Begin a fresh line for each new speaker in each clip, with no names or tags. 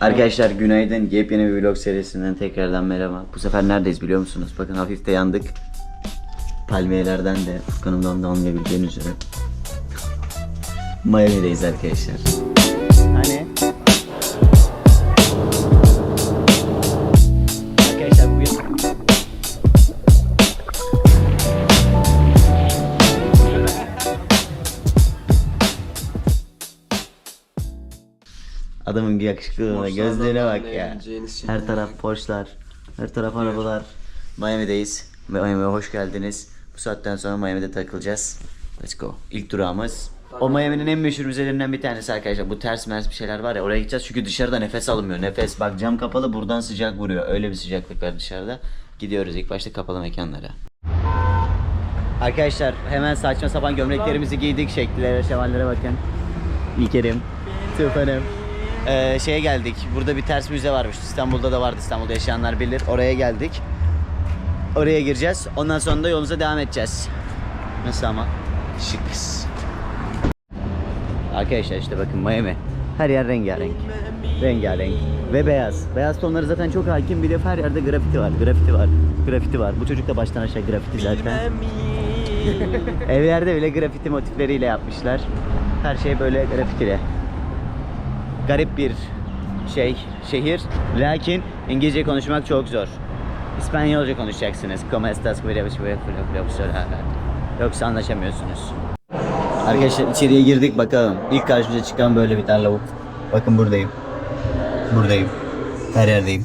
Arkadaşlar günaydın. Yepyeni bir vlog serisinden tekrardan merhaba. Bu sefer neredeyiz biliyor musunuz? Bakın hafif de yandık. Palmiyelerden de Furkan'ımdan da anlayabileceğiniz üzere. Miami'deyiz arkadaşlar. Adamın yakışıklılığına gözlerine bak ya. Her taraf Porsche'lar, her taraf arabalar. Miami'deyiz. Miami'ye hoş geldiniz. Bu saatten sonra Miami'de takılacağız. Let's go. İlk durağımız. O Miami'nin en meşhur müzelerinden bir tanesi arkadaşlar. Bu ters mers bir şeyler var ya oraya gideceğiz çünkü dışarıda nefes alınmıyor. Nefes bak cam kapalı buradan sıcak vuruyor. Öyle bir sıcaklık var dışarıda. Gidiyoruz ilk başta kapalı mekanlara. Arkadaşlar hemen saçma sapan gömleklerimizi giydik. Şekillere, şevallere bakın. İlkerim, Tufan'ım. Ee, şeye geldik. Burada bir ters müze varmış. İstanbul'da da vardı. İstanbul'da yaşayanlar bilir. Oraya geldik. Oraya gireceğiz. Ondan sonra da yolumuza devam edeceğiz. Nasıl ama? Şıkız. Arkadaşlar işte bakın Miami. Her yer rengarenk. Rengarenk. Ve beyaz. Beyaz tonları zaten çok hakim. Bir de her yerde grafiti var. Grafiti var. Grafiti var. Bu çocuk da baştan aşağı grafiti zaten. Evlerde bile grafiti motifleriyle yapmışlar. Her şey böyle grafitiyle. Garip bir şey, şehir. Lakin İngilizce konuşmak çok zor. İspanyolca konuşacaksınız. Como estas? Yoksa anlaşamıyorsunuz. Arkadaşlar içeriye girdik bakalım. İlk karşımıza çıkan böyle bir tane lavuk. Bakın buradayım. Buradayım. Her yerdeyim.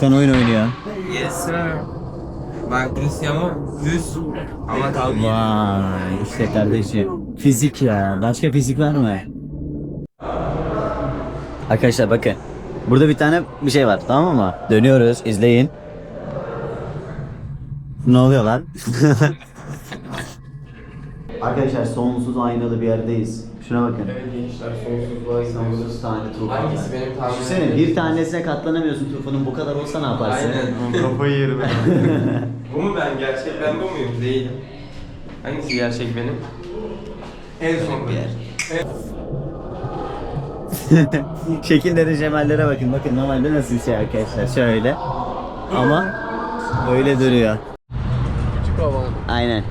Sen oyun oynuyor.
Yes sir. Bak Cristiano 100 ama tabii.
Vay işte kardeşim. Fizik ya. Başka fizik var mı? Arkadaşlar bakın. Burada bir tane bir şey var tamam mı? Dönüyoruz izleyin. Ne oluyor lan? Arkadaşlar sonsuz aynalı bir yerdeyiz. Şuna bakın.
gençler sonsuzluğa
Sonsuz tane tufan.
Hangisi benim tahminim?
Düşünsene bir tanesine katlanamıyorsun tufanın bu kadar olsa ne yaparsın?
Aynen.
Kafayı yerim.
bu mu ben? Gerçek ben bu muyum? Değilim. Hangisi gerçek benim? En son bir yer.
Şekillere, cemallere bakın. Bakın normalde nasıl bir şey arkadaşlar. Şöyle. Ama öyle duruyor.
Küçük.
Aynen.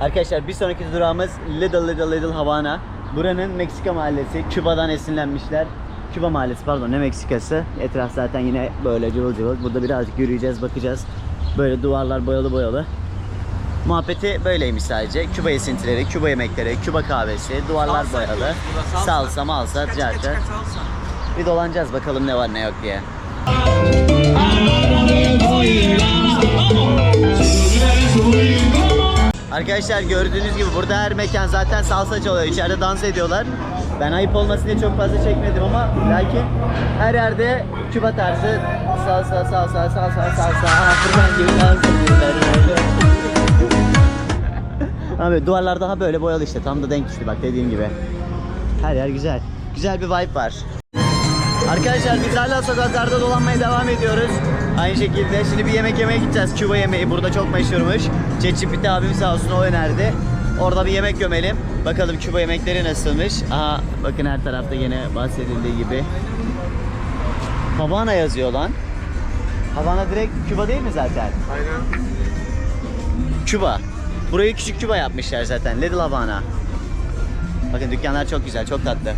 Arkadaşlar bir sonraki durağımız Little Little Little Havana. Buranın Meksika mahallesi. Küba'dan esinlenmişler. Küba mahallesi pardon ne Meksikası. Etraf zaten yine böyle cıvıl cıvıl. Burada birazcık yürüyeceğiz bakacağız. Böyle duvarlar boyalı boyalı. Muhabbeti böyleymiş sadece. Küba esintileri, Küba yemekleri, Küba kahvesi, duvarlar boyalı. Salsa, malsa, carca. Bir dolanacağız bakalım ne var ne yok diye. Arkadaşlar gördüğünüz gibi burada her mekan zaten salsa çalıyor. İçeride dans ediyorlar. Ben ayıp olmasın diye çok fazla çekmedim ama lakin her yerde Küba tarzı salsa salsa salsa salsa Afrikan gibi dans ediyorlar böyle. Abi duvarlar daha böyle boyalı işte tam da denk düştü bak dediğim gibi. Her yer güzel. Güzel bir vibe var. Arkadaşlar biz hala sokaklarda dolanmaya devam ediyoruz. Aynı şekilde şimdi bir yemek yemeye gideceğiz. Küba yemeği burada çok meşhurmuş. ChatGPT abim sağ olsun o önerdi. Orada bir yemek gömelim. Bakalım Küba yemekleri nasılmış. Aha bakın her tarafta yine bahsedildiği gibi. Havana yazıyor lan. Havana direkt Küba değil mi zaten?
Aynen.
Küba. Burayı küçük Küba yapmışlar zaten. Little Havana. Bakın dükkanlar çok güzel, çok tatlı.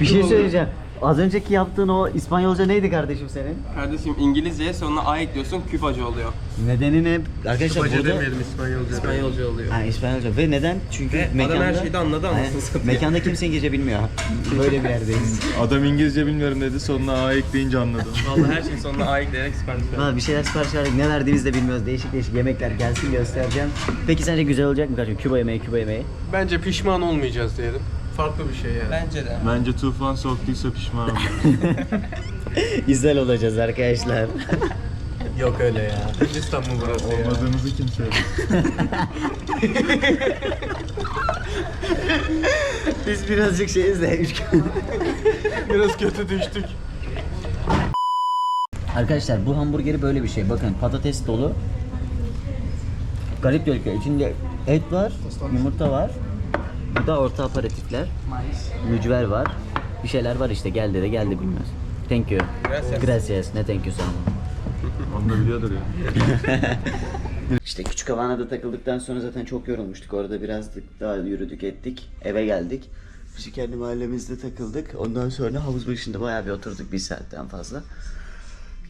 Bir şey söyleyeceğim. Az önceki yaptığın o İspanyolca neydi kardeşim senin?
Kardeşim İngilizceye sonuna A ekliyorsun küpacı oluyor.
Nedeni ne? Arkadaşlar
Bacı
burada...
demeyelim İspanyolca.
İspanyolca oluyor.
Ha İspanyolca. Ve neden? Çünkü
Ve adam
mekanda...
her şeyi anladı anasını satayım.
Mekanda kimse İngilizce bilmiyor. Böyle bir yerdeyiz.
Adam İngilizce bilmiyorum dedi sonuna A ekleyince anladım.
Vallahi her şeyi sonuna A ekleyerek sipariş verdim.
Valla bir şeyler sipariş verdik. Ne verdiğimizi de bilmiyoruz. Değişik değişik yemekler gelsin göstereceğim. Peki sence güzel olacak mı kardeşim? Küba yemeği, Küba yemeği.
Bence pişman olmayacağız diyelim. Farklı bir şey yani.
Bence de.
Bence tufan soktuysa pişman olur.
güzel olacağız arkadaşlar.
Yok öyle ya. Hindistan mı burası ya?
Olmadığınızı kim söyledi?
Biz birazcık şeyiz de.
Biraz kötü düştük.
Arkadaşlar bu hamburgeri böyle bir şey. Bakın patates dolu. Garip gözüküyor. İçinde et var, yumurta var. Bu da orta aparatifler. Mücver var. Bir şeyler var işte. Geldi de geldi bilmiyoruz. Thank you.
Gracias.
Gracias. Ne thank you sana.
Onu da biliyordur ya.
İşte Küçük Havana'da takıldıktan sonra zaten çok yorulmuştuk. Orada biraz daha yürüdük ettik. Eve geldik. Biz kendi mahallemizde takıldık. Ondan sonra havuz başında bayağı bir oturduk bir saatten fazla.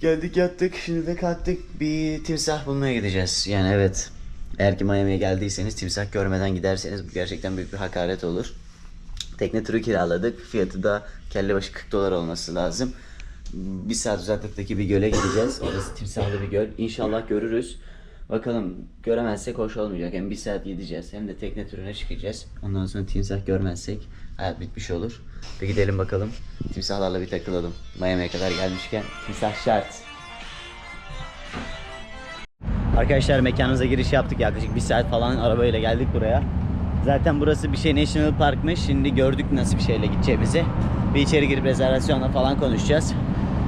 Geldik yattık. Şimdi de kalktık. Bir timsah bulmaya gideceğiz. Yani evet. Eğer ki Miami'ye geldiyseniz timsah görmeden giderseniz bu gerçekten büyük bir hakaret olur. Tekne turu kiraladık. Fiyatı da kelle başı 40 dolar olması lazım. Bir saat uzaklıktaki bir göle gideceğiz. Orası timsahlı bir göl. İnşallah görürüz. Bakalım göremezsek hoş olmayacak. Hem bir saat gideceğiz hem de tekne turuna çıkacağız. Ondan sonra timsah görmezsek hayat bitmiş olur. Bir gidelim bakalım. Timsahlarla bir takılalım. Miami'ye kadar gelmişken timsah şart. Arkadaşlar mekanımıza giriş yaptık. Yaklaşık bir saat falan arabayla geldik buraya. Zaten burası bir şey National Park'mış. Şimdi gördük nasıl bir şeyle gideceğimizi. Bir içeri girip rezervasyonla falan konuşacağız.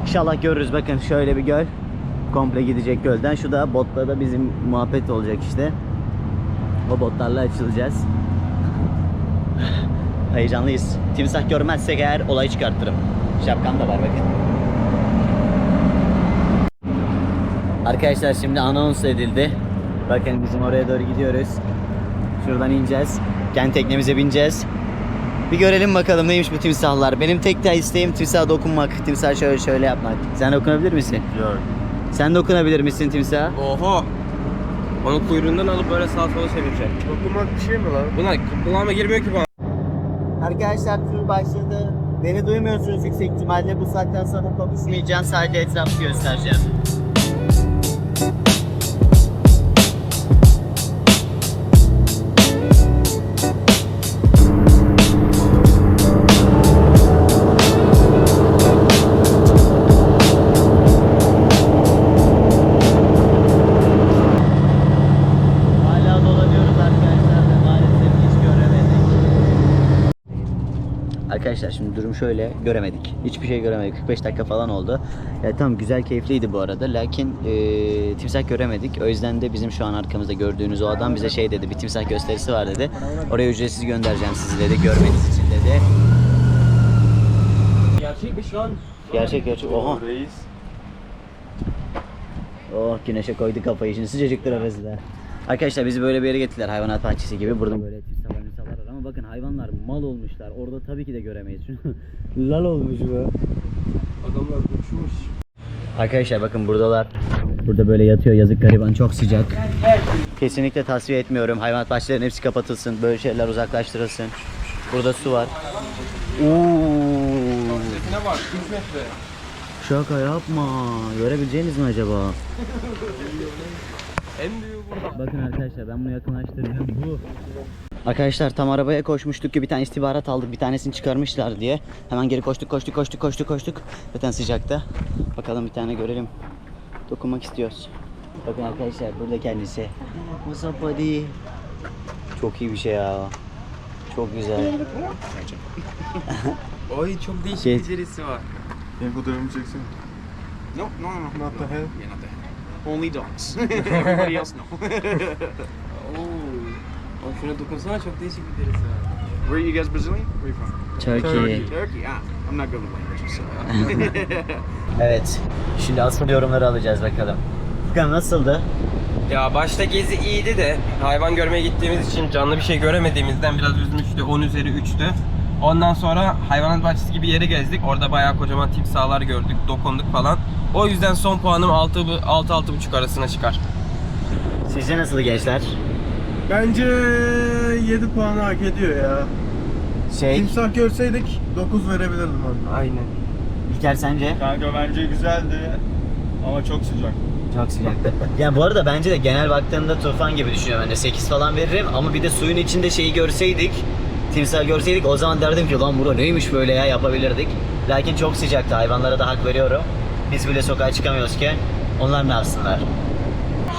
İnşallah görürüz. Bakın şöyle bir göl. Komple gidecek gölden. Şu da botla da bizim muhabbet olacak işte. O botlarla açılacağız. Heyecanlıyız. Timsah görmezsek eğer olay çıkartırım. Şapkam da var bakın. Arkadaşlar şimdi anons edildi. Bakın bizim oraya doğru gidiyoruz. Şuradan ineceğiz. Kendi teknemize bineceğiz. Bir görelim bakalım neymiş bu timsahlar. Benim tek de isteğim timsaha dokunmak. Timsah şöyle şöyle yapmak. Sen dokunabilir misin?
Yok.
Sen dokunabilir misin timsaha?
Oho. Onu kuyruğundan alıp böyle sağa sola çevirecek.
Dokunmak bir şey mi lan?
Buna kulağıma girmiyor ki bana.
Arkadaşlar tur başladı. Beni duymuyorsunuz yüksek ihtimalle. Bu saatten sonra konuşmayacağım. Sadece etrafı göstereceğim. Arkadaşlar şimdi durum şöyle göremedik. Hiçbir şey göremedik. 45 dakika falan oldu. Ya tamam güzel keyifliydi bu arada. Lakin e, timsah göremedik. O yüzden de bizim şu an arkamızda gördüğünüz o adam bize şey dedi. Bir timsah gösterisi var dedi. Oraya ücretsiz göndereceğim sizi dedi. Görmeniz için dedi.
Gerçekmiş lan.
Gerçek gerçek. Oha.
Reis.
Oh güneşe koydu kafayı şimdi sıcacıktır arası da. Arkadaşlar bizi böyle bir yere getirdiler hayvanat bahçesi gibi. Burada böyle ama bakın hayvanlar mal olmuşlar. Orada tabii ki de göremeyiz. Lal olmuş bu.
Adamlar uçmuş.
Arkadaşlar bakın buradalar. Burada böyle yatıyor yazık gariban çok sıcak. Kesinlikle tasfiye etmiyorum. Hayvanat bahçelerinin hepsi kapatılsın. Böyle şeyler uzaklaştırılsın. Burada su var. Oo.
Ne var? 40 metre.
Şaka yapma. Görebileceğiniz mi acaba?
En büyüğü burada.
Bakın arkadaşlar ben bunu yakınlaştıracağım. Bu. Arkadaşlar tam arabaya koşmuştuk ki bir tane istihbarat aldık. Bir tanesini çıkarmışlar diye. Hemen geri koştuk koştuk koştuk koştuk koştuk. Zaten sıcakta. Bakalım bir tane görelim. Dokunmak istiyoruz. Bakın arkadaşlar burada kendisi. What's up buddy? Çok iyi bir şey ya. Çok güzel.
Oy çok değişik
Şey-
bir cerisi var.
Benim fotoğrafımı çeksin.
No, no, no, no.
Not the hell.
Yeah, not that. Only dogs. Everybody else, no.
Şuna dokunsana çok değişik bir derisi var.
Where are you guys Brazilian? Where are you from?
Turkey.
Turkey. Ah, I'm not good with languages. So.
Evet. Şimdi asıl yorumları alacağız bakalım. Furkan nasıldı?
Ya başta gezi iyiydi de hayvan görmeye gittiğimiz için canlı bir şey göremediğimizden biraz üzmüştü. 10 üzeri 3'tü. Ondan sonra hayvanat bahçesi gibi yeri gezdik. Orada bayağı kocaman timsahlar gördük, dokunduk falan. O yüzden son puanım 6 6-6,5 arasına çıkar.
Sizce nasıl gençler?
Bence 7 puanı hak ediyor ya.
Şey,
Timsah görseydik 9 verebilirdim abi.
Aynen.
İlker sence?
Kanka bence güzeldi ama çok sıcak.
Çok sıcaktı. ya bu arada bence de genel baktığında tufan gibi düşünüyorum ben de 8 falan veririm ama bir de suyun içinde şeyi görseydik timsah görseydik o zaman derdim ki lan bura neymiş böyle ya yapabilirdik. Lakin çok sıcaktı hayvanlara da hak veriyorum. Biz bile sokağa çıkamıyoruzken onlar ne yapsınlar?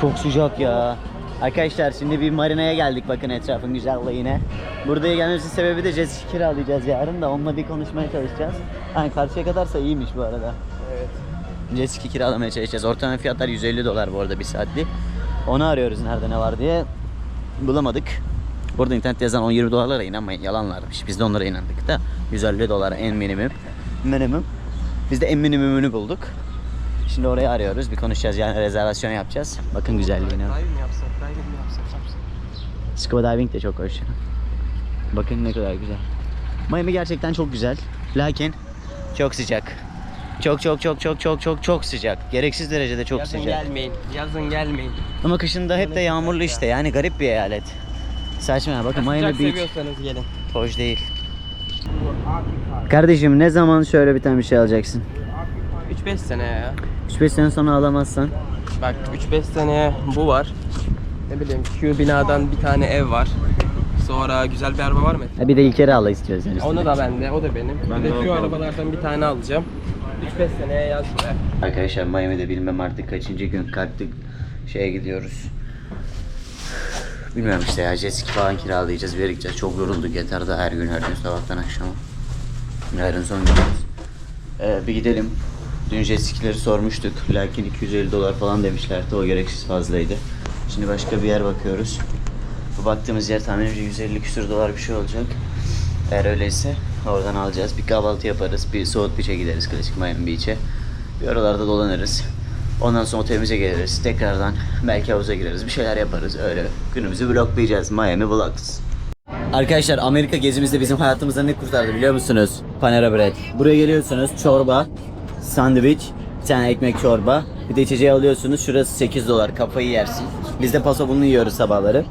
Çok sıcak ya. Arkadaşlar şimdi bir marinaya geldik bakın etrafın güzelliğine. Buraya gelmemizin sebebi de jet ski kiralayacağız yarın da onunla bir konuşmaya çalışacağız. Hani karşıya kadarsa iyiymiş bu arada. Jet ski kiralamaya çalışacağız. Ortalama fiyatlar 150 dolar bu arada bir saatlik. Onu arıyoruz nerede ne var diye. Bulamadık. Burada internette yazan 10-20 dolarlara inanmayın yalanlarmış. Biz de onlara inandık da 150 dolar en minimum. Minimum. Biz de en minimumunu bulduk. Şimdi orayı arıyoruz. Bir konuşacağız yani rezervasyon yapacağız. Bakın güzelliğine.
Dive mi yapsak, dive mi yapsak, yapsak?
Scuba diving de çok hoş. Bakın ne kadar güzel. Miami gerçekten çok güzel. Lakin çok sıcak. Çok çok çok çok çok çok çok sıcak. Gereksiz derecede çok
Yazın
sıcak.
gelmeyin, yazın gelmeyin.
Ama kışında hep de yağmurlu işte. Yani garip bir eyalet. Saçma ya. Bakın Miami Beach
seviyorsanız gelin.
hoş değil. Kardeşim ne zaman şöyle bir tane bir şey alacaksın?
3-5 sene ya.
3-5 sene sonra alamazsan.
Bak 3-5 seneye bu var. Ne bileyim şu binadan bir tane ev var. Sonra güzel bir araba var mı?
Ha, bir de İlker'i al istiyorsan üstüne.
Onu da bende, o da benim. bir de şu arabalardan bir tane alacağım. 3-5 seneye yaz buraya.
Arkadaşlar Miami'de bilmem artık kaçıncı gün kalktık şeye gidiyoruz. Bilmiyorum işte ya jet ski falan kiralayacağız bir yere gideceğiz. Çok yorulduk yeter de her gün her gün sabahtan akşama. Yarın son günümüz. Ee, bir gidelim. Dün jet skileri sormuştuk. Lakin 250 dolar falan demişlerdi. O gereksiz fazlaydı. Şimdi başka bir yer bakıyoruz. Bu baktığımız yer tahminimce 150 küsür dolar bir şey olacak. Eğer öyleyse oradan alacağız. Bir kahvaltı yaparız. Bir South Beach'e gideriz. Klasik Miami Beach'e. Bir oralarda dolanırız. Ondan sonra otelimize geliriz. Tekrardan belki havuza gireriz. Bir şeyler yaparız. Öyle günümüzü vloglayacağız. Miami Vlogs. Arkadaşlar Amerika gezimizde bizim hayatımızda ne kurtardı biliyor musunuz? Panera Bread. Buraya geliyorsunuz çorba, sandviç, bir tane ekmek çorba. Bir de içeceği alıyorsunuz. Şurası 8 dolar. Kafayı yersin. Biz de paso bunu yiyoruz sabahları.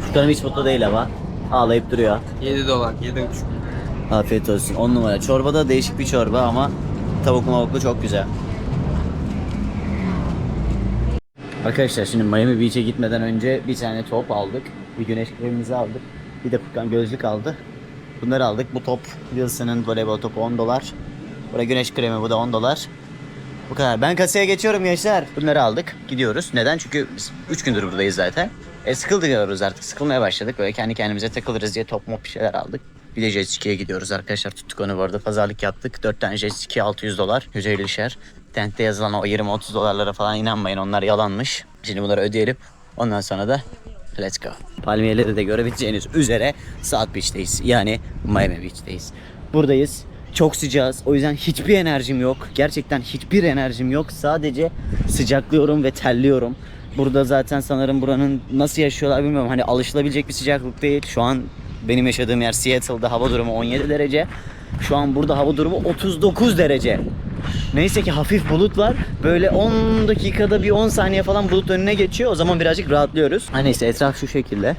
Furkan'ım hiç mutlu değil ama. Ağlayıp duruyor.
7 dolar, 7,5.
Afiyet olsun. 10 numara. Çorba da değişik bir çorba ama tavuk mavuklu çok güzel. Arkadaşlar şimdi Miami Beach'e gitmeden önce bir tane top aldık. Bir güneş kremimizi aldık. Bir de Furkan gözlük aldı. Bunları aldık. Bu top Wilson'ın voleybol topu 10 dolar. Buraya güneş kremi bu da 10 dolar. Bu kadar. Ben kasaya geçiyorum gençler. Bunları aldık. Gidiyoruz. Neden? Çünkü biz 3 gündür buradayız zaten. E sıkıldık artık. Sıkılmaya başladık. Böyle kendi kendimize takılırız diye top mop bir şeyler aldık. Bir de jet ski'ye gidiyoruz arkadaşlar. Tuttuk onu bu arada. Pazarlık yaptık. 4 tane jet ski 600 dolar. 150'şer. Tentte yazılan o 20-30 dolarlara falan inanmayın. Onlar yalanmış. Şimdi bunları ödeyelim. Ondan sonra da let's go. Palmiyeleri de görebileceğiniz üzere South Beach'teyiz. Yani Miami Beach'teyiz. Buradayız. Çok sıcağız. O yüzden hiçbir enerjim yok. Gerçekten hiçbir enerjim yok. Sadece sıcaklıyorum ve terliyorum. Burada zaten sanırım buranın nasıl yaşıyorlar bilmiyorum. Hani alışılabilecek bir sıcaklık değil. Şu an benim yaşadığım yer Seattle'da hava durumu 17 derece. Şu an burada hava durumu 39 derece. Neyse ki hafif bulut var. Böyle 10 dakikada bir 10 saniye falan bulut önüne geçiyor. O zaman birazcık rahatlıyoruz. Ha neyse etraf şu şekilde.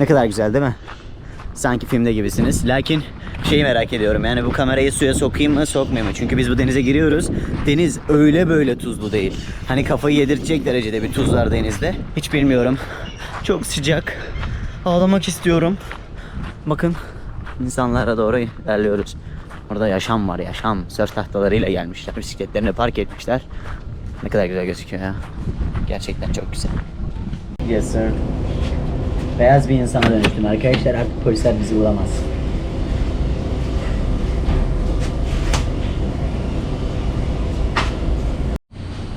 Ne kadar güzel değil mi? Sanki filmde gibisiniz. Lakin şeyi merak ediyorum. Yani bu kamerayı suya sokayım mı sokmayayım mı? Çünkü biz bu denize giriyoruz. Deniz öyle böyle tuzlu değil. Hani kafayı yedirecek derecede bir tuz var denizde. Hiç bilmiyorum. Çok sıcak. Ağlamak istiyorum. Bakın insanlara doğru ilerliyoruz. Orada yaşam var yaşam. Sörf tahtalarıyla gelmişler. Bisikletlerini park etmişler. Ne kadar güzel gözüküyor ya. Gerçekten çok güzel. Yes sir. Beyaz bir insana dönüştüm arkadaşlar. Artık polisler bizi bulamaz.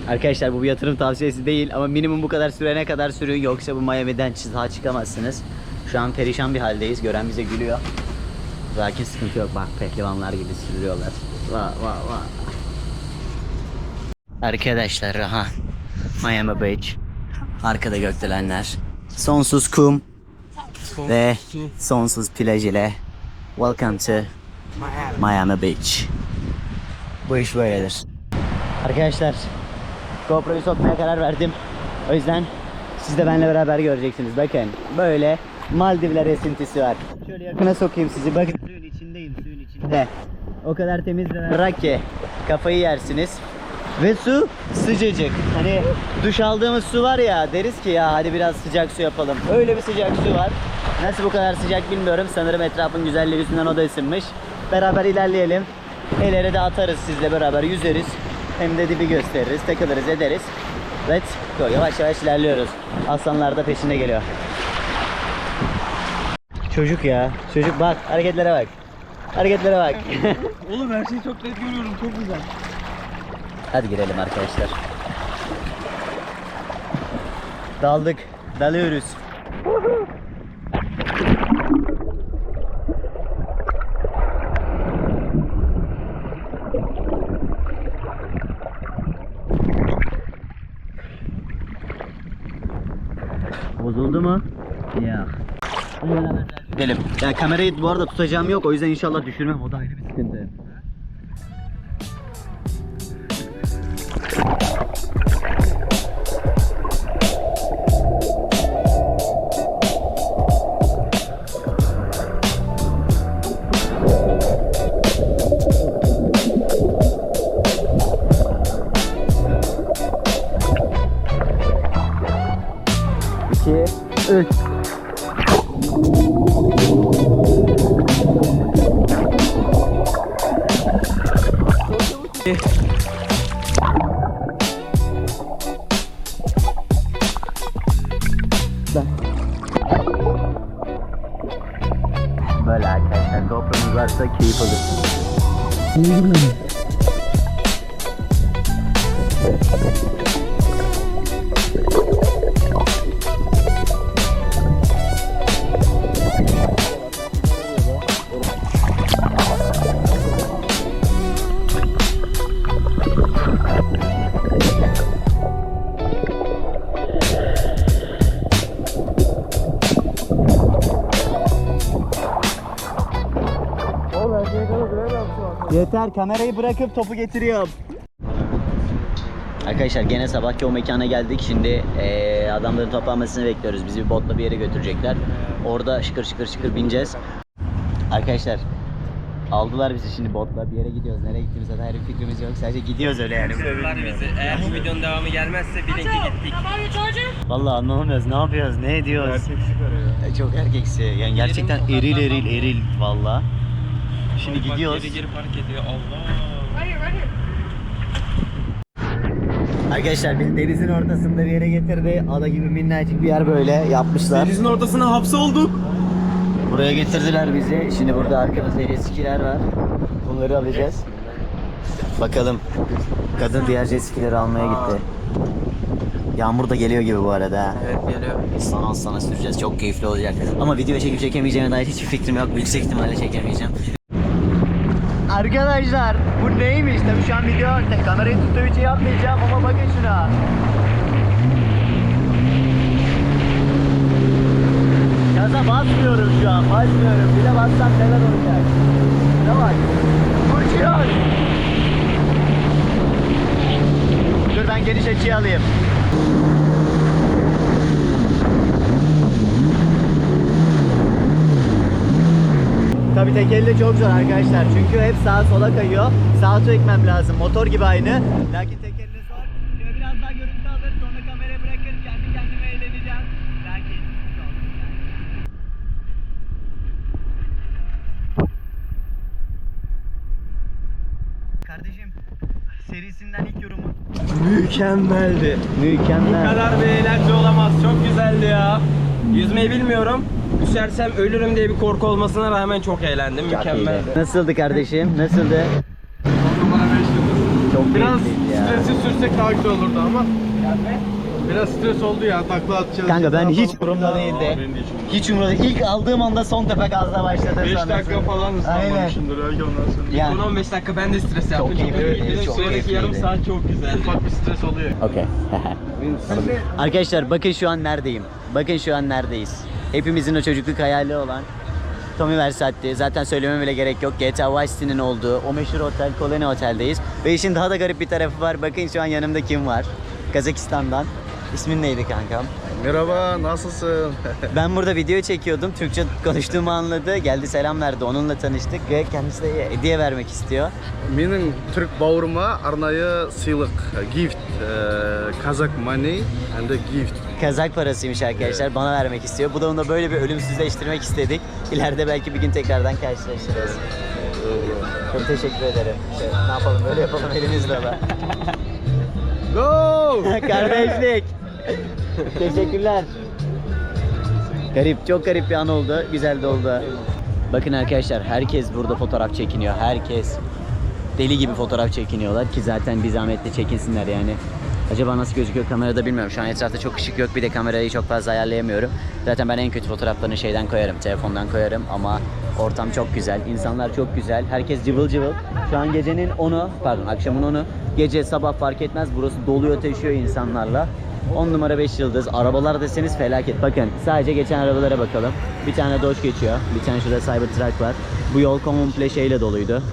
Arkadaşlar bu bir yatırım tavsiyesi değil ama minimum bu kadar sürene kadar sürün yoksa bu Miami'den sağ çıkamazsınız. Şu an perişan bir haldeyiz. Gören bize gülüyor. Lakin sıkıntı yok bak pehlivanlar gibi sürüyorlar. Va va va. Arkadaşlar aha Miami Beach. Arkada gökdelenler. Sonsuz kum ve sonsuz plaj ile Welcome to Miami Beach. Bu iş böyledir. Arkadaşlar GoPro'yu sokmaya karar verdim. O yüzden siz de benimle beraber göreceksiniz. Bakın böyle Maldivler esintisi var. Şöyle yakına sokayım sizi. Bakın suyun içindeyim suyun içinde. O kadar temiz ve berrak ki kafayı yersiniz. Ve su sıcacık. Hani duş aldığımız su var ya deriz ki ya hadi biraz sıcak su yapalım. Öyle bir sıcak su var. Nasıl bu kadar sıcak bilmiyorum. Sanırım etrafın güzelliği yüzünden o da ısınmış. Beraber ilerleyelim. El ele de atarız sizle beraber yüzeriz. Hem de dibi gösteririz, takılırız, ederiz. Let's go. Yavaş yavaş ilerliyoruz. Aslanlar da peşinde geliyor. Çocuk ya. Çocuk bak. Hareketlere bak. Hareketlere bak.
Oğlum her şeyi çok net görüyorum çok güzel.
Hadi girelim arkadaşlar. Daldık. Dalıyoruz. Bozuldu mu? Ya. Gidelim. Yani kamerayı bu arada tutacağım yok o yüzden inşallah düşürmem o da ayrı bir sıkıntı. 你。Yeter kamerayı bırakıp topu getiriyorum. Arkadaşlar gene sabahki o mekana geldik. Şimdi eee, adamların toplanmasını bekliyoruz. Bizi bir botla bir yere götürecekler. Orada şıkır şıkır şıkır bineceğiz. Arkadaşlar aldılar bizi şimdi botla bir yere gidiyoruz. Nereye gittiğimize dair bir fikrimiz yok. Sadece gidiyoruz öyle yani.
Bizi. Eğer bu videonun devamı gelmezse bilin ki gittik.
Vallahi anlamıyoruz. Ne yapıyoruz? Ne ediyoruz? E, Çok erkeksi. Yani gerçekten eril eril eril valla. Şimdi
Bak,
gidiyoruz.
Geri geri park ediyor. Allah.
Arkadaşlar beni denizin ortasında bir yere getirdi. Ada gibi minnacık bir yer böyle yapmışlar.
Denizin ortasına hapsolduk.
Buraya getirdiler bizi. Şimdi burada arkamızda jet var. Bunları alacağız. Bakalım. Kadın diğer jet skileri almaya gitti. Yağmur da geliyor gibi bu arada. ha.
Evet geliyor.
Sana sana süreceğiz. Çok keyifli olacak. Ama video çekip çekemeyeceğime dair hiçbir fikrim yok. Yüksek ihtimalle çekemeyeceğim. Arkadaşlar bu neymiş? Tabii şu an video kamerayı tuttuğu için yapmayacağım ama bakın şuna. Gaza basmıyorum şu an. Basmıyorum. Bir de bassam neler olacak. Şuna bak. Uçuyor. Dur ben geniş açıyı alayım. Tabii tekerle çok zor arkadaşlar. Çünkü hep sağa sola kayıyor. Sağa çekmem lazım. Motor gibi aynı. Lakin tekerle zor. Şöyle biraz daha görüntü alır. Sonra kameraya bırakır. Kendi kendime eğleneceğim. Lakin zor. Kardeşim serisinden ilk yorumu.
Mükemmeldi. Bu
Mükemmel.
kadar bir eğlence olamaz. Çok güzeldi ya.
Yüzmeyi bilmiyorum. Düşersem ölürüm diye bir korku olmasına rağmen çok eğlendim. Mükemmel.
Nasıldı kardeşim? Nasıldı?
Bana 5 yıldız.
Çok
Biraz stresi sürsek daha güzel olurdu ama. Biraz stres oldu ya. Takla atacağız.
Kanka ben hiç umurumda değildi. Hiç umurumda değil. İlk aldığım anda son tepe gazla başladı
5
sanırsın.
dakika falan ıslanmamışımdır belki ondan sonra.
Yani.
10-15 dakika ben de stres yaptım. Çok
keyifliydi, çok
Sonraki
keyifliydi.
yarım saat çok güzeldi.
Ufak bir stres oluyor.
Okey. Arkadaşlar bakın şu an neredeyim. Bakın şu an neredeyiz. Hepimizin o çocukluk hayali olan Tommy Versatti. Zaten söylememe bile gerek yok. GTA Vice City'nin olduğu o meşhur otel Colony Otel'deyiz. Ve işin daha da garip bir tarafı var. Bakın şu an yanımda kim var? Kazakistan'dan. İsmin neydi kankam?
Merhaba, nasılsın?
ben burada video çekiyordum. Türkçe konuştuğumu anladı. Geldi selam verdi. Onunla tanıştık ve kendisi de hediye vermek istiyor.
Benim Türk bağırma arnayı silik, gift, e, Kazak money and a gift.
Kazak parasıymış arkadaşlar. Bana vermek istiyor. Bu da onu böyle bir ölümsüzleştirmek istedik. İleride belki bir gün tekrardan karşılaşırız. Çok teşekkür ederim. İşte ne yapalım böyle yapalım elimizle de.
Go!
Kardeşlik. Teşekkürler. Garip, çok garip bir an oldu. Güzel de oldu. Bakın arkadaşlar herkes burada fotoğraf çekiniyor. Herkes deli gibi fotoğraf çekiniyorlar ki zaten bir zahmetle çekinsinler yani. Acaba nasıl gözüküyor kamerada bilmiyorum. Şu an etrafta çok ışık yok. Bir de kamerayı çok fazla ayarlayamıyorum. Zaten ben en kötü fotoğraflarını şeyden koyarım. Telefondan koyarım ama ortam çok güzel. insanlar çok güzel. Herkes cıvıl cıvıl. Şu an gecenin 10'u, pardon akşamın 10'u. Gece sabah fark etmez. Burası doluyor taşıyor insanlarla. 10 numara 5 yıldız. Arabalar deseniz felaket. Bakın sadece geçen arabalara bakalım. Bir tane Dodge geçiyor. Bir tane şurada Cybertruck var. Bu yol komple şeyle doluydu.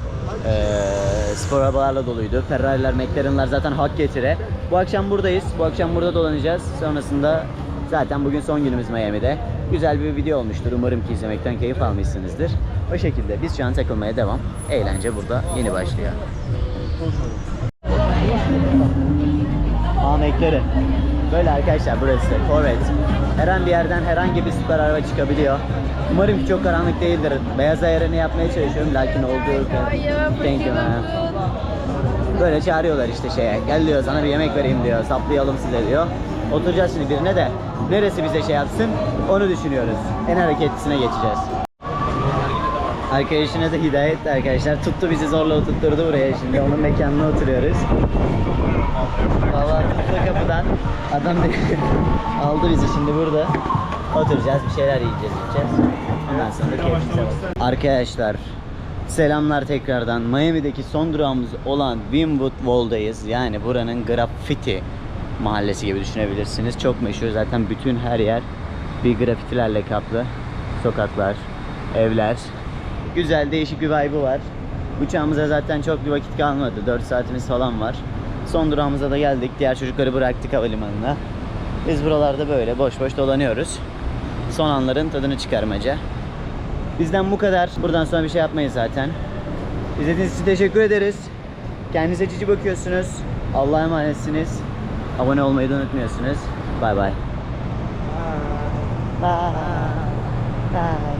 Ee, spor arabalarla doluydu. Ferrari'ler, McLaren'lar zaten hak getire. Bu akşam buradayız. Bu akşam burada dolanacağız. Sonrasında zaten bugün son günümüz Miami'de. Güzel bir video olmuştur. Umarım ki izlemekten keyif almışsınızdır. O şekilde biz şu an takılmaya devam. Eğlence burada yeni başlıyor. McLaren. Böyle arkadaşlar burası Corvette. Her an bir yerden herhangi bir süper araba çıkabiliyor. Umarım ki çok karanlık değildir. Beyaz ayarını yapmaya çalışıyorum lakin olduğu Thank you. Böyle çağırıyorlar işte şeye. Gel diyor sana bir yemek vereyim diyor. Saplayalım size diyor. Oturacağız şimdi birine de. Neresi bize şey yapsın onu düşünüyoruz. En hareketlisine geçeceğiz. Arkadaşına da hidayet arkadaşlar. Tuttu bizi zorla oturtturdu buraya şimdi. Onun mekanına oturuyoruz. Valla tuttu kapıdan. Adam beni aldı bizi şimdi burada. Oturacağız bir şeyler yiyeceğiz içeceğiz. Ondan sonra keyfimize. Arkadaşlar selamlar tekrardan. Miami'deki son durağımız olan Wynwood Wall'dayız. Yani buranın graffiti mahallesi gibi düşünebilirsiniz. Çok meşhur zaten bütün her yer bir grafitilerle kaplı. Sokaklar, evler. Güzel değişik bir vibe'ı var. Uçağımıza zaten çok bir vakit kalmadı. 4 saatimiz falan var. Son durağımıza da geldik. Diğer çocukları bıraktık havalimanına. Biz buralarda böyle boş boş dolanıyoruz. Son anların tadını çıkarmaca. Bizden bu kadar. Buradan sonra bir şey yapmayız zaten. İzlediğiniz için teşekkür ederiz. Kendinize cici bakıyorsunuz. Allah'a emanetsiniz. Abone olmayı da unutmuyorsunuz. Bay bay. Bye. Bye.